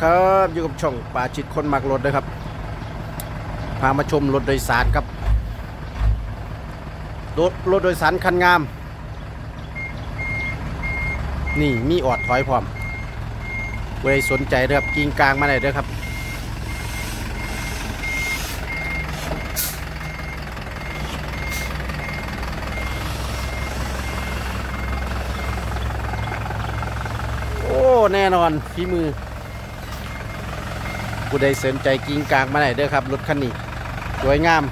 ครับอยู่กับช่องป่าจิตคนมักรถนะครับ พามาชมรถโดยสารครับรถรถโดยสารคันงาม นี่มีออดถอยพร้อมเว้ยสนใจเด้อครับกิงกลางมาไหนอยเด้อครับโอ้แน่นอนฝีมือ ผู้ใดสนใจกิงกลางมาไหนเด้อครับรถคันนี้สวยงาม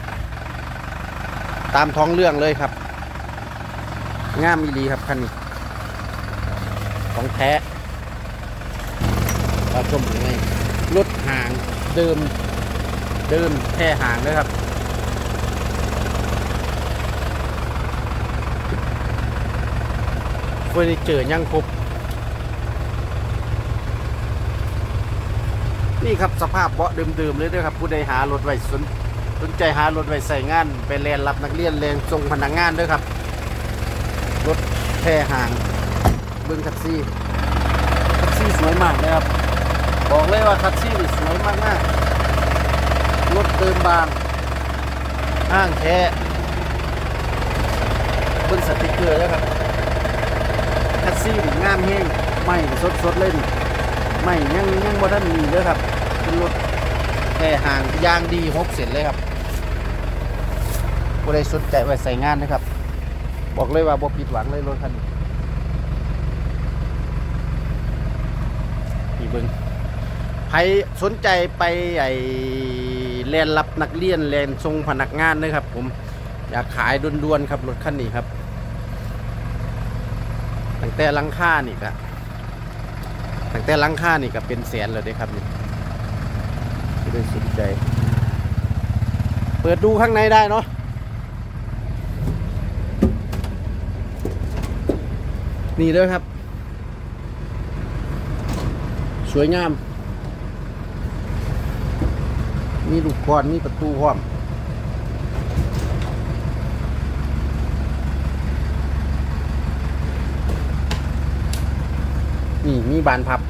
ตามท้องเรื่องเลยครับ งามอีลีครับคันนี้ของแท้เราชมยังไงรถห่างเดิมเดิมแค่ห่างเลยครับเฟอร์นิเจอร์ยังครบ นี่ครับสภาพเบาะเดิมๆเลยด้วยครับผู้ใดหารถไว้สนสนใจหารถไว้ใส่งาน ไปแลนรับนักเรียนแลนส่งพนักงานด้วยครับ รถแค่ห่างเบิ้งคัตซี่คัตซี่สวยมากเลยครับ บอกเลยว่าคัตซี่นี่สวยมากๆรถเติมบางห้างแท้เบิ้งสติกเกอร์แล้วครับคัตซี่นี่งามแห้งไม่สดๆเลยนี่ ไม่ยังยังบ่ทันมีเลยครับเป็นรถแค่ห่างยางดีหกเสร็จเลยครับบ่ได้สนใจไว้ใส่งานนะครับ บอกเลยว่าบ่ผิดหวังเลยรถคันนี้นี่เบิ่งใครสนใจไปไอ้แลนรับนักเรียนแลนทรงพนักงานนะครับ ผมอยากขายด่วนๆครับรถคันนี้ครับตั้งแต่ลังค่านี่ก็ตั้ งแต่หลังค่านี่ก็เป็นแสนแล้วเด้ครับนี่ไม่ได้สนใจ เปิดดูข้างในได้เนาะนี่เด้อครับ สวยงาม มีลูกกรอนมีประตูพร้อมนี่มีบานพับ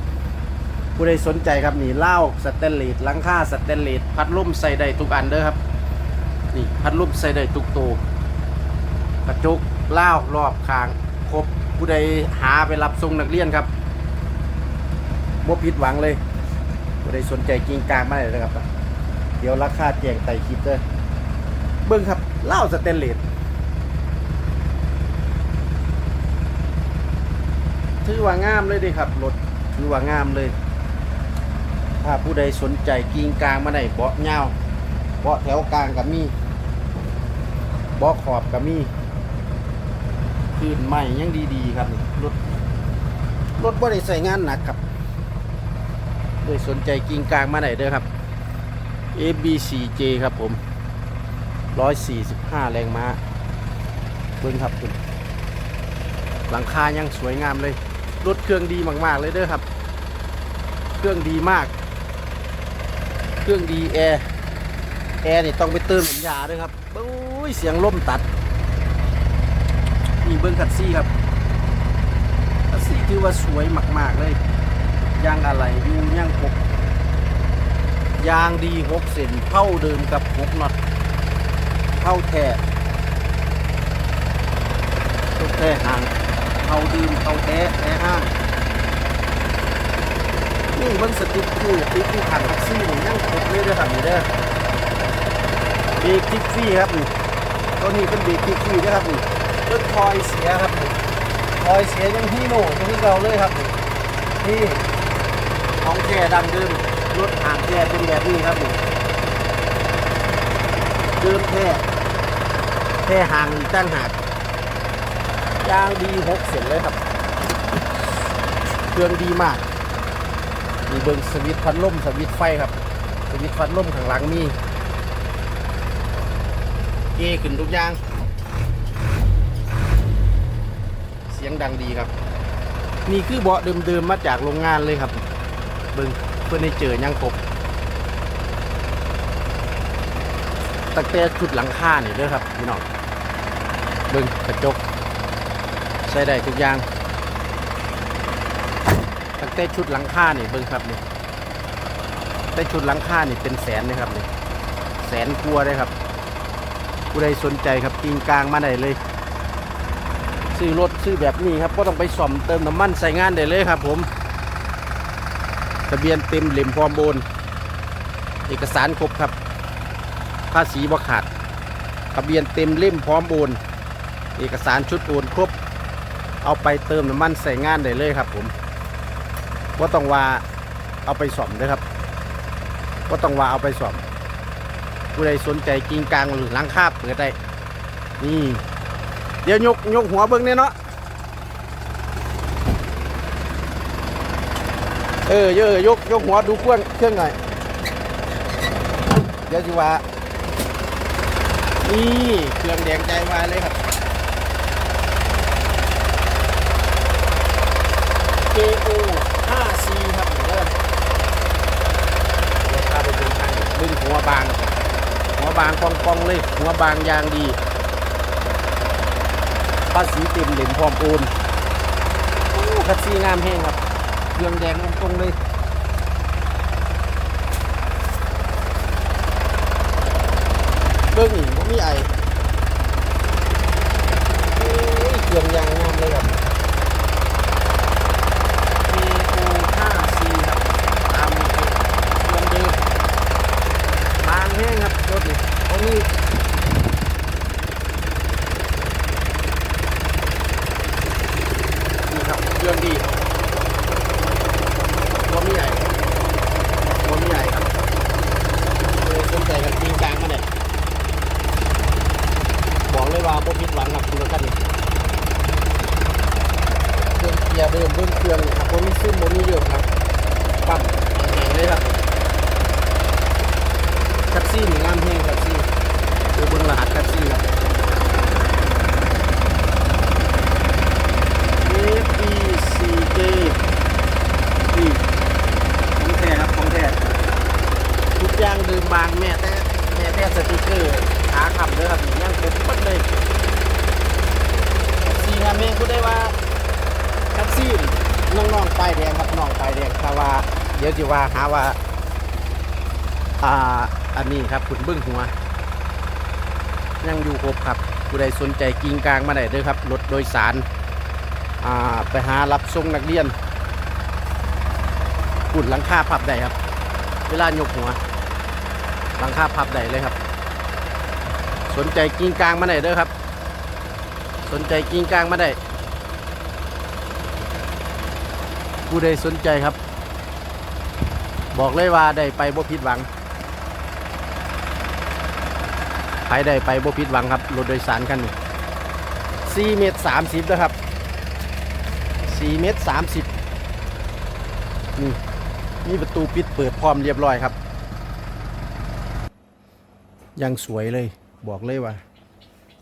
ผู้ใดสนใจครับนี่เหล้าสแตนเลสหลังคาสแตนเลสพัดลมใส่ได้ทุกอันเด้อครับนี่พัดลมใส่ได้ทุกตัวกระจกเหล้ารอบคางครบผู้ใดหาไปรับส่งนักเรียนครับบ่ผิดหวังเลยผู้ใดสนใจกิงกลางมาเลยนะครับ เดี๋ยวราคาแจงไต่คลิปเด้อเบิ้งครับเหล้าสแตนเลสถือว่างามเลยดิครับรถถือว่างามเลย ถ้าผู้ใดสนใจกิ่งกลางมาได้เบาะเงาเบาะแถวกลางกับมีเบาะขอบกับมีพื้นใหม่ยังดีๆครับรถรถบ่ได้ใส่งานหนักครับโดยสนใจกิ่งกลางมาไหนเด้อครับ ABC4J ครับผม 145 แรงม้าเบิ่งครับคุณหลังคายังสวยงามเลย รถเครื่องดีมาก ๆ เลยเด้อครับ เครื่องดีมาก เครื่องดีแอร์แอร์นี่ต้องไปเติมสัญญาด้วยครับโอ้ยเสียงล่มตัดนี่เบิ้งคัดซี่ครับคัดซี่ถือว่าสวยมาก ๆ เลยยางอะไรยูยังหกยางดีหกเซนเท่าเดิมกับหกน็อตเท่าแท้ทุกแท้ห่างเขาดื่มเขาแท้แท้ห้า มนี่เบิ้งสติ๊กคือติดที่ขังแท็กซี่นี่ยังครบเลยเด้อครับนี่เด้อเบรกทิกฟี่ครับนี่ตัวนี้เป็นเบรกทิกฟี่นะครับนี่รถคอยเสียครับนี่คอยเสียยังฮีโน่ยังที่เราเลยครับนี่ของแท้ดังเดิมรถห่างแท้เป็นแบบนี้ครับนี่เดิมแท้แท้ห่างตั้งหากยางดีหกเสียนเลยครับเครื่องดีมาก มีเบิงสวิตช์พัดลมสวิตไฟครับ สวิตช์พัดลมข้างหลังมีเกขึ้นทุกอย่าง เสียงดังดีครับ นี่คือเบาะเดิมๆมาจากโรงงานเลยครับ เบิงเพื่อให้เจอยังครบตั้งแต่ชุดหลังคาเนี่ยด้วยครับพี่น้องเบิงกระจก ใส่ได้ทุกอย่าง แต่ชุดหลังคานี่เบิ่งครับนี่ได้ชุดหลังคานี่เป็นแสนนะครับนี่แสนกลัวเลยครับผู้ใดสนใจครับกิงกลางมาได้เลย ซื้อรถซื้อแบบนี้ครับ ก็ต้องไปซ่อมเติมน้ำมันใส่งานได้เลยครับ ผมทะเบียนเต็มเหล่มพร้อมโอนเอกสารครบครับภาษีบ่ขาดทะเบียนเต็มเล่มพร้อมโอนเอกสารชุดโอนครบ เอาไปเติมน้ำมันใส่งานได้เลยครับผม ว่าต้องว่าเอาไปซ่อมด้วยครับว่าต้องว่าเอาไปซ่อมผู้ใดสนใจกิงกลางหรือหลังคาเปิดได้นี่เดี๋ยวยกยกหัวเบิ้งเนี่ยเนาะเออเยอะยกยกหัวดูเครื่องเครื่องหน่อยเดี๋ยวจิว่านี่เครื่องแดงใจวายเลยครับ KO 5C ครับเด้อเดี๋ยวพาไปดู ทางดึงหัวบาง หัวบางปองปองเลย หัวบางยางดีภาษีเต็มเหล่มพร้อมโอนคัดซีงามแห้งครับเครื่องแดงตรงเลยเบิ้องนี่บ่มีไอเครื่องยางงามเลยครับ KO 5C ครับ ตามนี้คือเครื่องเดิมบางแห้งครับรถนี่ตรงนี้ นี่ครับเครื่องดีตัวไม่ใหญ่ตัวไม่ใหญ่ครับเลยสนใจกันจริงกลางมาเนี่ยบอกเลยว่าโบผิดหวังครับคุณกันนี่เครื่องเกียร์เดิมเบิ้งเครื่องนี่ครับโบมีซึมโบมีเยอะครับปั๊มแข็งเลยครับแท็กซี่นี่งามแห้งแท็กซี่คือเบิ้งรหัสแท็กซี่ครับ FECJ นี่ของแท้ครับของแท้ทุกอย่างดื่มบางแม่แต่แม่แต่สติกเกอร์ขาขับเลยครับยังเป็นปัดเลยแท็กซี่ครับแม่พูดได้ว่าแท็กซี่น้องๆป้ายแดงครับน้องป้ายแดงถ้าว่า เดี๋ย ว่าว่าอ่าอันนี้ครับขุนเบื้องหัว ยังอยู่ครบครับผู้ใดสนใจกิงกลางมาได้เด้อครับรถโดยสารอ่าไปหารับส่งนักเรียนปุ่นหลังคาพับได้ครับ เวลายกหัว หลังคาพับได้เลยครับ สนใจกิงกลางมาได้เด้อครับ สนใจกิงกลางมาได้ผู้ใดสนใจครับ บอกเลยว่าได้ไปบ่ผิดหวังไปได้ไปบ่ผิดหวังครับรถโดยสารคันนี้4เมตร30นะครับ4เมตร30นี่นี่ประตูปิดเปิดพร้อมเรียบร้อยครับ ยังสวยเลยบอกเลยว่า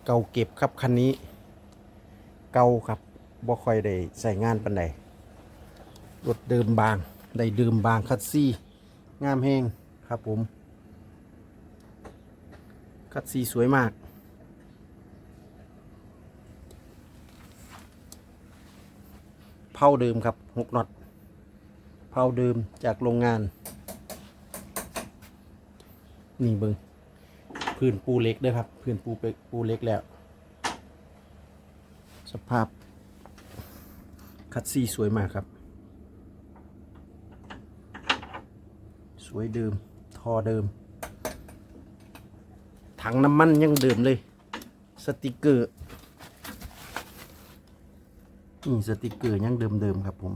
เก่าเก็บครับคันนี้ เก่าครับบ่ค่อยได้ใส่งานปันใดรถเดิมบาง ได้เดิมบางคัดซี่ งามแห้งครับผม คัดซี่สวยมาก เผาเดิมครับหกน็อตเผาเดิมจากโรงงาน นี่เบิงพื้นปูเล็กด้วยครับ พื้นปูเปปูเล็กแล้ว สภาพคัดซี่สวยมากครับ สวยเดิมทอเดิม ถังน้ำมันยังเดิมเลย สติกเกอร์นี่สติกเกอร์ยังเดิมๆครับผม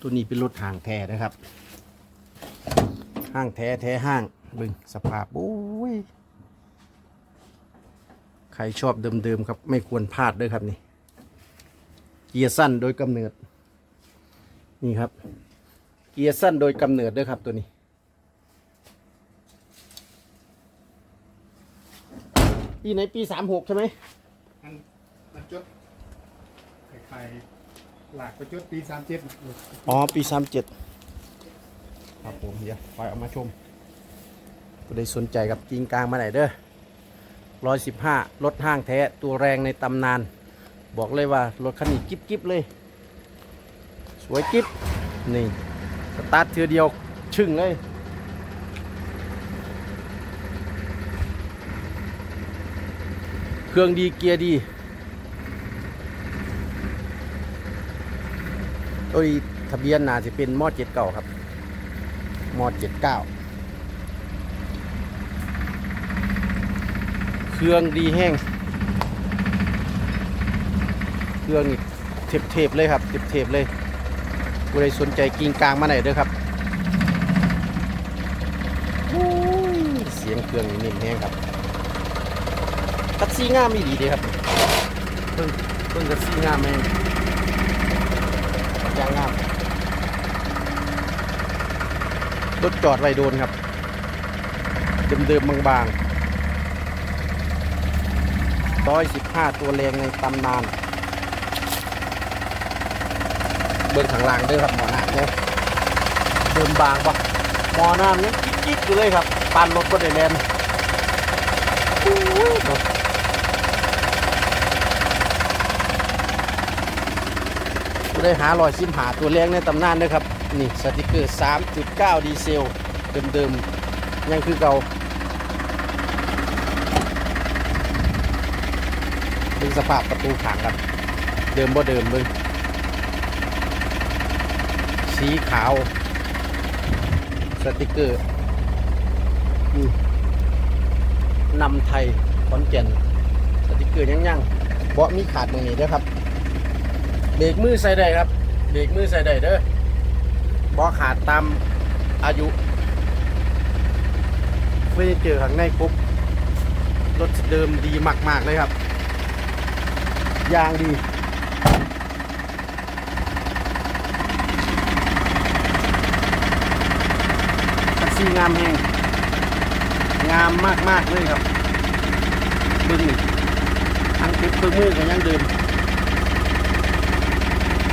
ตัวนี้เป็นรถห่างแท้นะครับ ห้างแท้แท้ห้างบึงสภาพโอ้ย ใครชอบเดิมๆครับ ไม่ควรพลาดด้วยครับนี่ เกียร์สั้นโดยกำเนิด นี่ครับ เกียร์สั้นโดยกำเนิดด้วยครับตัวนี้ ปีไหนปีสามหกใช่ไหมมันมันจดคล้ายๆหลากไปจดปีสามเจ็ดอ๋อ ปีสามเจ็ดครับผมเดี๋ยวปล่อยเออกมาชมผู้ใดสนใจกับกิงกลางมาไหนเด้อร้อยสิบห้ารถห้างแท้ ตัวแรงในตำนาน บอกเลยว่ารถคันนี้กิ๊บกิ๊บเลย สวยกิ๊บนี่ สตาร์ทเทือเดียวชึ่งเลยเครื่องดีเกียร์ดีตัวทะเบียนน่าจะเป็นมอเจ็ดเก่าครับมอเจ็ดเก้าเครื่องดีแห้ง เครื่องนี่เทปๆเลยครับเทปๆเลย ผู้ใดสนใจกิ่งกลางมาไหนเด้อครับเสียงเครื่องนิ่มแห้งครับกัดซีงามมีดีเดีครับเพิ่งเพิ่งกัดซีงามแห้งยางงามรถจอดไว้โดนครับ เดิมๆบางๆร้อยสิบห้าตัวแรงในตำนาน เบิ้งข้างล่างเด้อครับหมอน้ำเนี่ยเดิมบางปะหมอน้ำยังกิ๊กๆอยู่เลยครับปันรถก็ได้แลนอู้ยเนาะผู้ได้หาลอยซิมหาตัวแรงในตำนานเด้อครับ นี่สติกเกอร์ 3.9 ดีเซล เดิมๆ ยังคือเก่าดูสภาพประตูขางครับ เดิมบ่เดิมเบิ่ง สีขาว สติกเกอร์นี่นำไทยขอนแก่นสติกเกอร์ยังยังเบาะมีขาดตรงนี้เด้อครับ เบรกมือใส่ได้ครับเบรกมือใส่ได้เด้อเบาะขาดตามอายุเฟอร์นิเจอร์ข้างในครบรถเดิมดีมาก ๆ เลยครับ ยางดี คันซีงามแหงงามมากๆเลยครับเบึงนี่ทางติดเครื่องมือก็ยังเดิม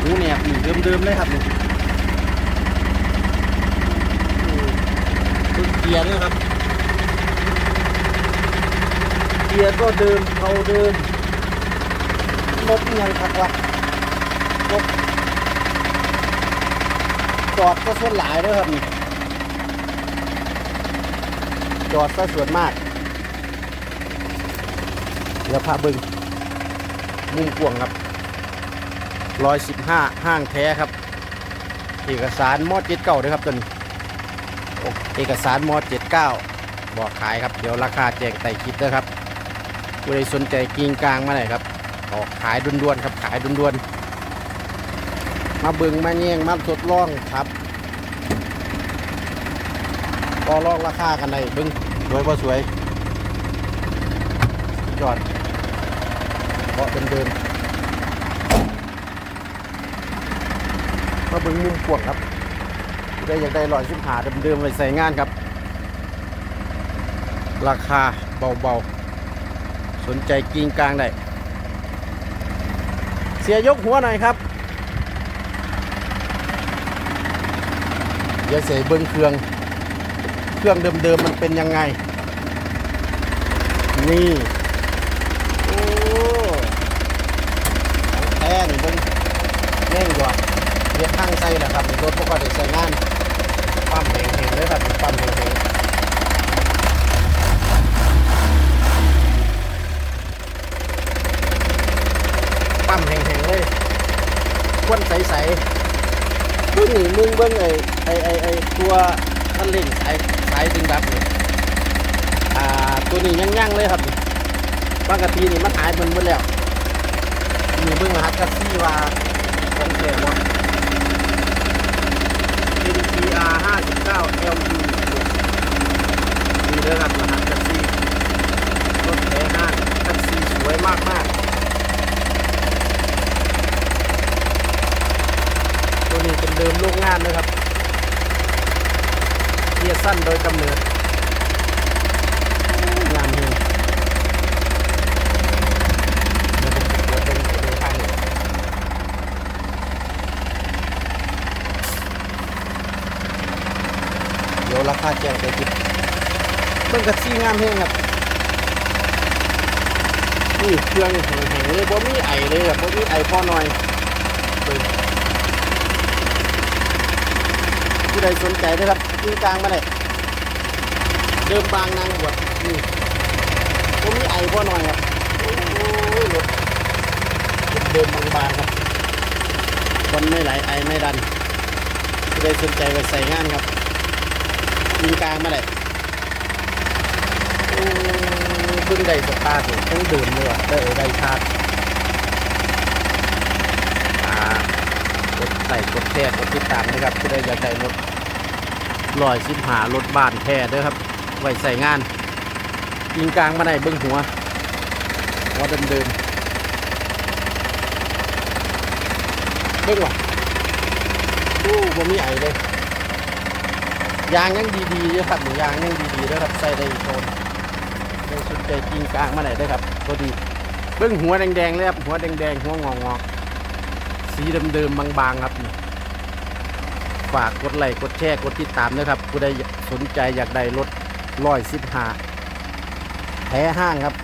หูแหนบนี่เดิมๆเลยครับนี่โอ้เบิ่งเกียร์ด้วยครับเกียร์ก็เดิมเขาเดิมรถยังครับวะรถจอดก็ส่วนหลายด้วยครับนี่ จอดซะส่วนมาก เดี๋ยวพาบิงมุมกวงครับร้อยสิบห้าห้างแท้ครับ เอกสารมอดเจ็ดเก้าด้วยครับตัวนี้เอกสารมอดเจ็ดเก้าบอกขายครับ เดี๋ยวราคาแจ้งไต่คลิปนะครับผู้ใดสนใจกิ่งกลางมาไหนอยครับออกขายด่วนๆครับขายด่วนๆมาบิงมาแย่งมาทดลองครับก็ลองราคากันได้บึง สวยบ่สวยจอดเบาะเดิมๆมาเบึ้งมุมกว้างครับได้อยากได้ลอยชิมหาเดิมๆไปใส่งานครับ ราคาเบาๆ สนใจกิงกลางได้เสียยกหัวหน่อยครับอย่าเสียเบิ้งเครื่อง รื่องเดิมๆมันเป็นยังไง นี่โอ้ของแท้นี่เบิ่งแน่งกว่าเรียกข้างใส่นะครับนี่รถปกติใส่งานปั๊มแหงๆเลยครับปั๊มแหงๆปั๊มแหงๆเลยควนใสๆเบิ่งนี่มึงเบิ่งไอ้ไอ้ไอ้ตัวคันเร่งสาย สายดึงดับอ่าตัวนี้ยังๆเลยครับนี่ปกตินี่มันหายมันหมดแล้วมีเบิ่งรหัสกัสซี่ว่าของแท้บ่ NPR 59 LU อครับรหัสกัสซี่รถแท้ห้างกัสซี่สวยมากๆตัวนี้เป็นเดิมโรงงานนะครับ เกียร์สั้น โดยกำเนิดงามเลยเดี๋ยวผมจะเปิดเป็นตัวข้างหนึ่งเดี๋ยวราคาแจ้งไปติดเพิ่งกระซี่งามเฮงครับนี่เครื่องแห้งๆเลยบ่มีไอเลยครับบ่มีไอพอหน่อยเลยผู้ใดสนใจนะครับยิงกลางมาได้ เดิมบางนางบวชนี่ผมมีไอพ่อหน่อยครับโอ้ยรถเดิมๆบางครับคนไม่ไหลไอไม่ดันผู้สนใจไปใส่งานครับยิงกลางมาได้โอ้ยเพิ่งได้สตาร์ทอยู่ต้องเดิมเลยว่ะได้เออได้ชาร์จอ่ากดใส่กดแชร์กดติดตามนะครับผู้ใดอยากได้รถลอยสิบหารถบ้านแท้ด้อครับ ไว้ใส่งานยิงกลางมาได้เบิ้งหัวหัวเดิมๆเบิ้งว่ะอู้บ่มีไอเลยยางยังดีๆเด้อครับหนูยางยังดีๆเด้อครับใส่ได้โซนได้สนใจยิงกลางมาได้ด้อครับตัวดีเบิ้งหัวแดงๆเลยครับหัวแดงๆหัวงอกๆสีเดิมๆบางๆครับนี่ฝากกดไลค์กดแชร์กดติดตามนะครับผู้ใดสนใจอยากได้รถ ร้อยสิบห้าแท้ห้างครับ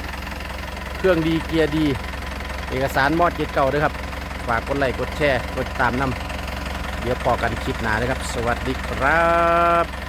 เครื่องดีเกียร์ดี เอกสารมอดเกียร์เก่าด้วยครับ ฝากกดไลค์กดแชร์กดตามนำเดี๋ยวพอกันคลิปหน้านะครับ สวัสดีครับ